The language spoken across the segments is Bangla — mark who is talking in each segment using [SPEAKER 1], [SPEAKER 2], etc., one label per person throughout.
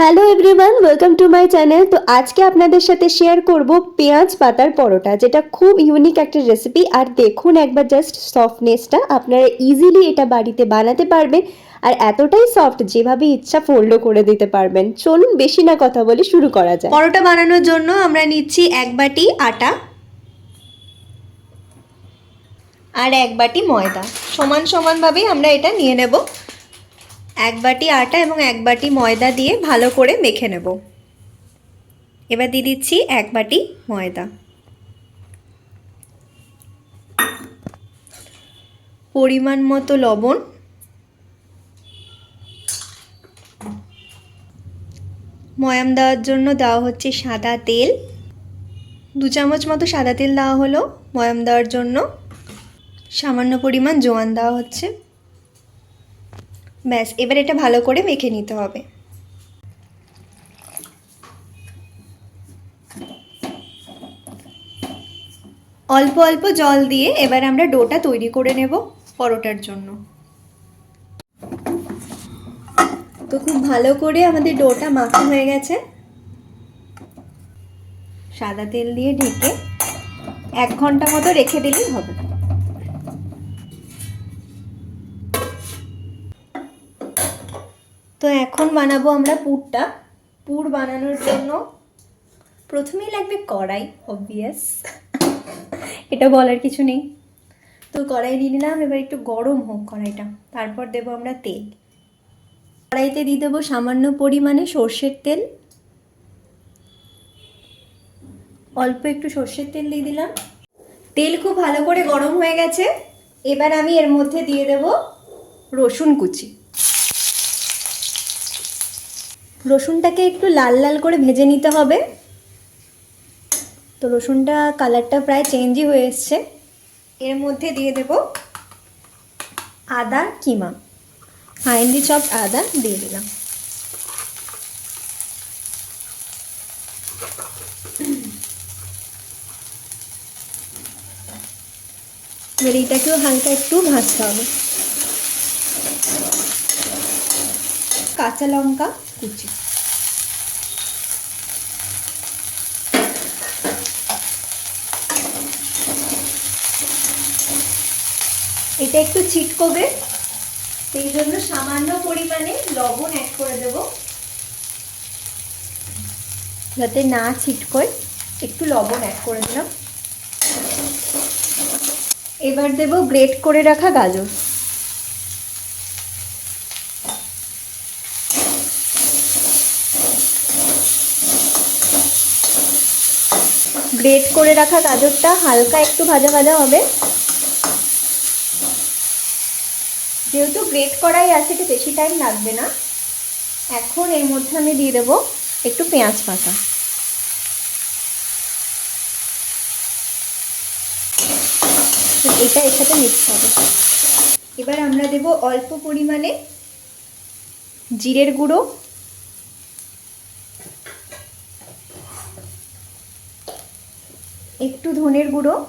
[SPEAKER 1] Hello everyone welcome to my channel তো আজকে আপনাদের সাথে শেয়ার করব পেঁয়াজ পাতার পরোটা, যেটা খুব ইউনিক একটা রেসিপি আর দেখুন একবার জাস্ট সফটনেসটা আপনারা ইজিলি এটা বাড়িতে বানাতে পারবেন। আর এতটাই সফট যেভাবে ইচ্ছা ফোল্ডও করে দিতে পারবেন। চলুন বেশি না কথা বলে শুরু করা যায়
[SPEAKER 2] পরোটা বানানোর জন্য আমরা নিচ্ছি এক বাটি আটা আর এক বাটি ময়দা। সমান সমানভাবেই আমরা এটা নিয়ে নেব। এক বাটি আটা এবং এক বাটি ময়দা দিয়ে ভালো করে মেখে নেব। এবার দিয়ে দিচ্ছি এক বাটি ময়দা। পরিমাণ মতো লবণ। ময়াম দেওয়ার জন্য দেওয়া হচ্ছে সাদা তেল। দু চামচ মতো সাদা তেল দেওয়া হলো। ময়াম দেওয়ার জন্য সামান্য পরিমাণ জোয়ান দেওয়া হচ্ছে। ব্যাস, এবার এটা ভালো করে মেখে নিতে হবে। অল্প অল্প জল দিয়ে এবার আমরা ডোটা তৈরি করে নেব পরোটার জন্য। তো খুব ভালো করে আমাদের ডোটা মাখা হয়ে গেছে। সাদা তেল দিয়ে ঢেকে এক ঘণ্টা মতো রেখে দিলেই হবে। তো এখন বানাবো আমরা পুরটা। পুর বানানোর জন্য প্রথমেই লাগবে কড়াই অবভিয়াস এটা বলার কিছু নেই। তো কড়াই নিয়ে নিলাম, এবার একটু গরম হোক কড়াইটা। তারপর দেবো আমরা তেল। কড়াইতে দিয়ে দেবো সামান্য পরিমাণে সর্ষের তেল। অল্প একটু সর্ষের তেল দিয়ে দিলাম। তেল খুব ভালো করে গরম হয়ে গেছে। এবার আমি এর মধ্যে দিয়ে দেব রসুন কুচি। রসুনটাকে একটু লাল লাল করে ভেজে নিতে হবে। তো রসুনটা কালারটা প্রায় চেঞ্জই হয়ে এসছে। এর মধ্যে দিয়ে দেব আদা, কিমা। ফাইনলি চপড আদা দিয়ে দিলাম। এইটাকেও হালকা একটু ভাজতে হবে। কাঁচা লঙ্কা। কুচি। এটা একটু ছিটকবে, সেই জন্য সামান্য পরিমাণে লবণ অ্যাড করে দেব। যাতে না ছিটকোয়, একটু লবণ অ্যাড করে দিলাম। এবার দেব গ্রেট করে রাখা গাজর। গ্রেট করে রাখা গাজরটা, হালকা একটু ভাজা ভাজা হবে। যেহেতু গ্রেট করাই আছে, একটু বেশি টাইম লাগবে না। এখন এর মধ্যে আমি দিয়ে দেবো একটু পেঁয়াজ পাতা এটা এর সাথে মিক্স হবে। এবার আমরা দেব অল্প পরিমাণে জিরের গুঁড়ো। একটু ধনের গুঁড়ো।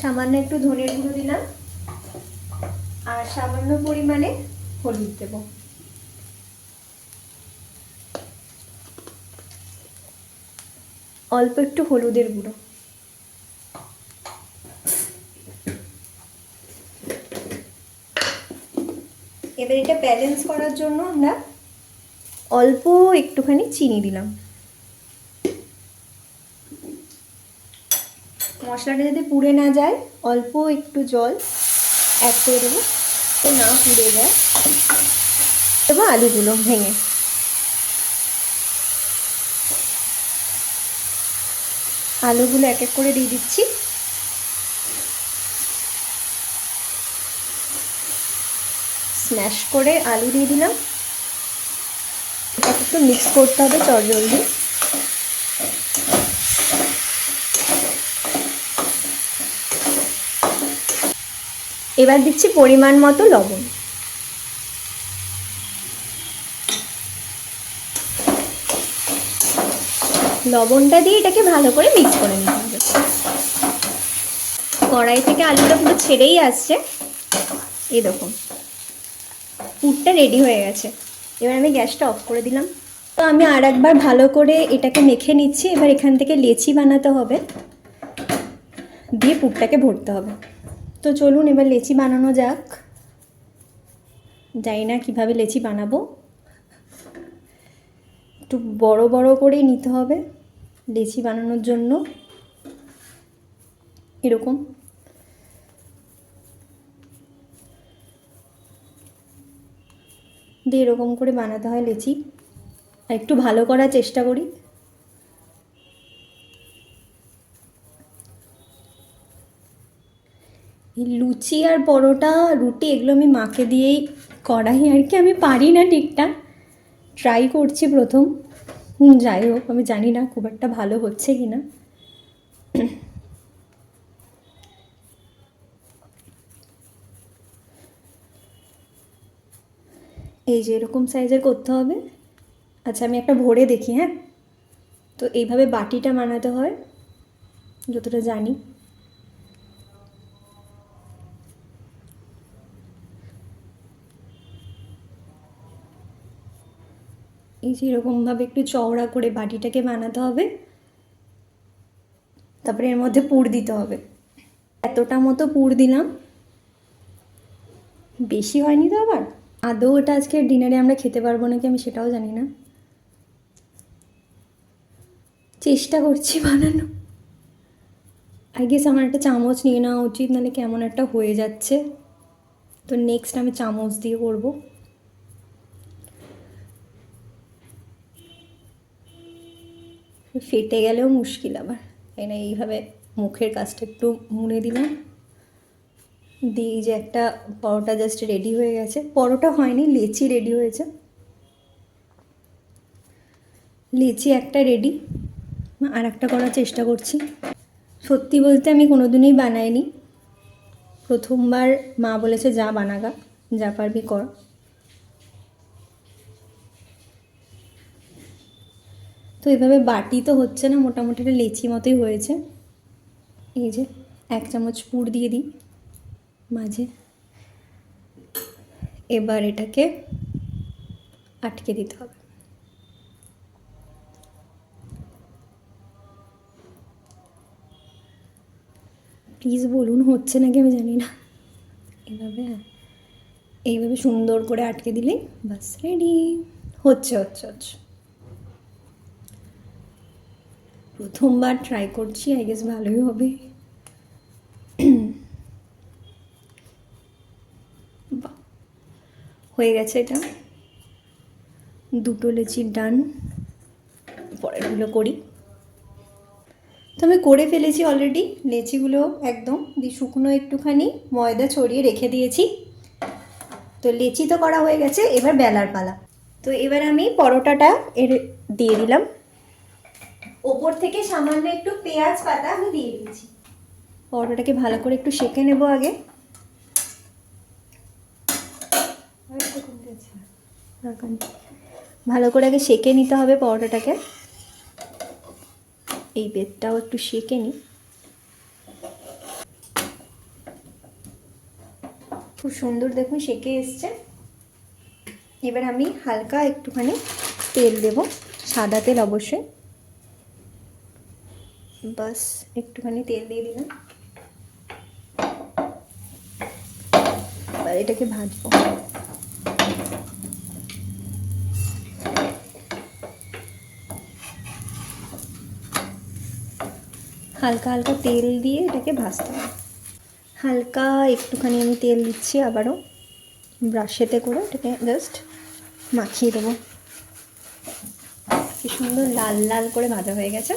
[SPEAKER 2] সামান্য একটু ধনের গুঁড়ো দিলাম। আর সামান্য পরিমাণে হলুদ দেব। অল্প একটু হলুদের গুঁড়ো। এবার এটা ব্যালেন্স করার জন্য আমরা অল্প একটুখানি চিনি দিলাম। মশলাটা যাতে পুড়ে না যায়, অল্প একটু জল অ্যাড করে দেবো। তো না পুড়ে যায়। দেবো আলুগুলো ভেঙে। আলুগুলো এক এক করে দিয়ে দিচ্ছি। স্ম্যাশ করে আলু দিয়ে দিলাম। একটু মিক্স করতে হবে চটজলদি। এবার দিচ্ছি পরিমাণ মতো লবণ। লবণটা দিয়ে এটাকে ভালো করে মিক্স করে নিতে হবে। কড়াই থেকে আলুটা পুরো ছেড়েই আসছে। দেখুন, পুরটা রেডি হয়ে গেছে। এবার আমি গ্যাসটা অফ করে দিলাম। তো আমি আর একবার ভালো করে এটাকে মেখে নিচ্ছি। এবার এখান থেকে লেচি বানাতে হবে। দিয়ে পুরটাকে ভরতে হবে। তো চলুন এবার লেচি বানানো যাক। জানি না কীভাবে লেচি বানাবো। একটু বড় বড় করে নিতে হবে লেচি বানানোর জন্য। এরকম। দিয়ে এরকম করে বানাতে হয় লেচি। একটু ভালো করার চেষ্টা করি। লুচি আর পরোটা, রুটি এগুলো আমি মাকে দিয়েই করাই আর কি। আমি পারি না ঠিকঠাক। ট্রাই করছি প্রথম। যাই হোক, আমি জানি না খুব একটা ভালো হচ্ছে কি না। এই যে এরকম সাইজের করতে হবে। আচ্ছা আমি একটা ভরে দেখি হ্যাঁ? তো এইভাবে বাটিটা বানাতে হয়, যতটা জানি। এই যে এরকমভাবে একটু চওড়া করে বাটিটাকে বানাতে হবে। তারপরে এর মধ্যে পুর দিতে হবে। এতটা মতো পুর দিলাম। বেশি হয়নি তো আবার? আদৌ ওটা আজকে ডিনারে আমরা খেতে পারব নাকি আমি সেটাও জানি না। চেষ্টা করছি বানানো। আই গেস আমার একটা চামচ নিয়ে নেওয়া উচিত, নাহলে কেমন একটা হয়ে যাচ্ছে। তো নেক্সট আমি চামচ দিয়ে করব। ফেটে গেলেও মুশকিল আবার। তাই না? এইভাবে মুখের কাজটা একটু মুড়ে দিলাম। দিয়ে যে একটা পরোটা জাস্ট রেডি হয়ে গেছে। পরোটা হয়নি, লেচি রেডি হয়েছে। লেচি একটা রেডি আর একটা করার চেষ্টা করছি। সত্যি বলতে আমি কোনোদিনই বানাইনি। প্রথমবার মা বলেছে, যা বানাগা, যা পারবি কর। এভাবে বাটি তো হচ্ছে না, মোটামুটি একটা লেচি মতোই হয়েছে। এই যে এক চামচ পুর দিয়ে দিই মাঝে। এবার এটাকে আটকে দিতে হবে। প্লিজ বলুন, হচ্ছে নাকি আমি জানি না। এভাবে হ্যাঁ। এইভাবে সুন্দর করে আটকে দিলেই বাস রেডি। হচ্ছে হচ্ছে হচ্ছে। প্রথমবার ট্রাই করছি আই গেস ভালোই হবে। হয়ে গেছে এটা। দুটো লেচির ডান পরেরগুলো করি। তো আমি করে ফেলেছি অলরেডি লেচিগুলো একদম, দিয়ে শুকনো একটুখানি ময়দা ছড়িয়ে রেখে দিয়েছি। তো লেচি তো করা হয়ে গেছে, এবার বেলার পালা। তো এবার আমি পরোটাটা এর, দিয়ে দিলাম। ওপর থেকে সামান্য একটু পেঁয়াজ পাতা আমি দিয়ে দিয়েছি পরোটাটাকে ভালো করে একটু সেঁকে নেব আগে। ভালো করে আগে সেঁকে নিতে হবে পরোটাটাকে। এই বেদটাও একটু সেঁকে নিই খুব সুন্দর দেখুন সেঁকে এসছে। এবার আমি হালকা একটুখানি তেল দেব সাদা তেল অবশ্যই। বাস, একটুখানি তেল দিয়ে দিলাম। এটাকে ভাজবো। হালকা হালকা তেল দিয়ে এটাকে ভাজতে হবে। হালকা একটুখানি আমি তেল দিচ্ছি আবারও। ব্রাশেতে করে এটাকে জাস্ট মাখিয়ে দেবো। কি সুন্দর লাল লাল করে ভাজা হয়ে গেছে।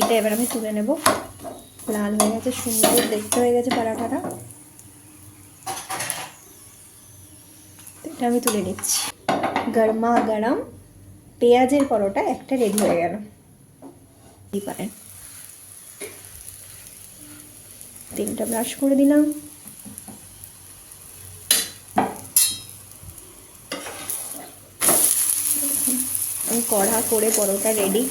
[SPEAKER 2] এটা এবার আমি তুলে নেব। লাল হয়ে গেছে, সুন্দর দেখতে হয়ে গেছে পরাঠাটা। এটা আমি তুলে নিচ্ছি। গরমা গরম পেঁয়াজের পরোটা একটা রেডি হয়ে গেল। দিতে পারেন। ব্রাশ করে দিলাম। কড়া করে পরোটা রেডি।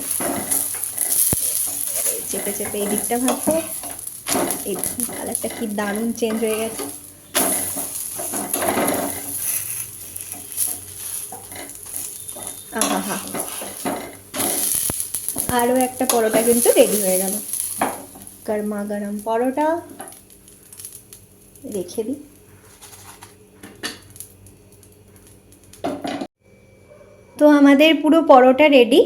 [SPEAKER 2] চেপে চেপে এই দিকটা ভাজবো এই কালারটা কি দারুণ চেঞ্জ হয়ে গেছে। আহা হা। আরও একটা পরোটা কিন্তু রেডি হয়ে গেল। গরমা গরম পরোটা। রেখে দিই। তো আমাদের পুরো পরোটা রেডি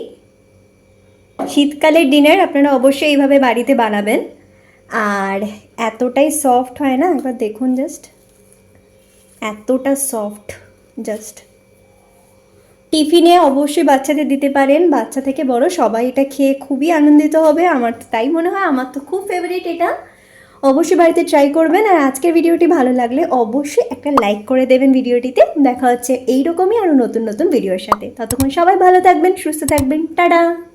[SPEAKER 2] শীতকালের ডিনার আপনারা অবশ্যই এইভাবে বাড়িতে বানাবেন। আর এতটাই সফট হয় না? একবার দেখুন জাস্ট এতটা সফট জাস্ট টিফিনে অবশ্যই বাচ্চাদের দিতে পারেন। বাচ্চা থেকে বড় সবাই এটা খেয়ে খুবই আনন্দিত হবে। আমার তো তাই মনে হয়, আমার তো খুব ফেভারিট এটা। অবশ্যই বাড়িতে ট্রাই করবেন। আর আজকের ভিডিওটি ভালো লাগলে অবশ্যই একটা লাইক করে দেবেন ভিডিওটিতে। দেখা হচ্ছে এইরকমই আরও নতুন নতুন ভিডিওর সাথে। ততক্ষণ সবাই ভালো থাকবেন, সুস্থ থাকবেন। টাটা!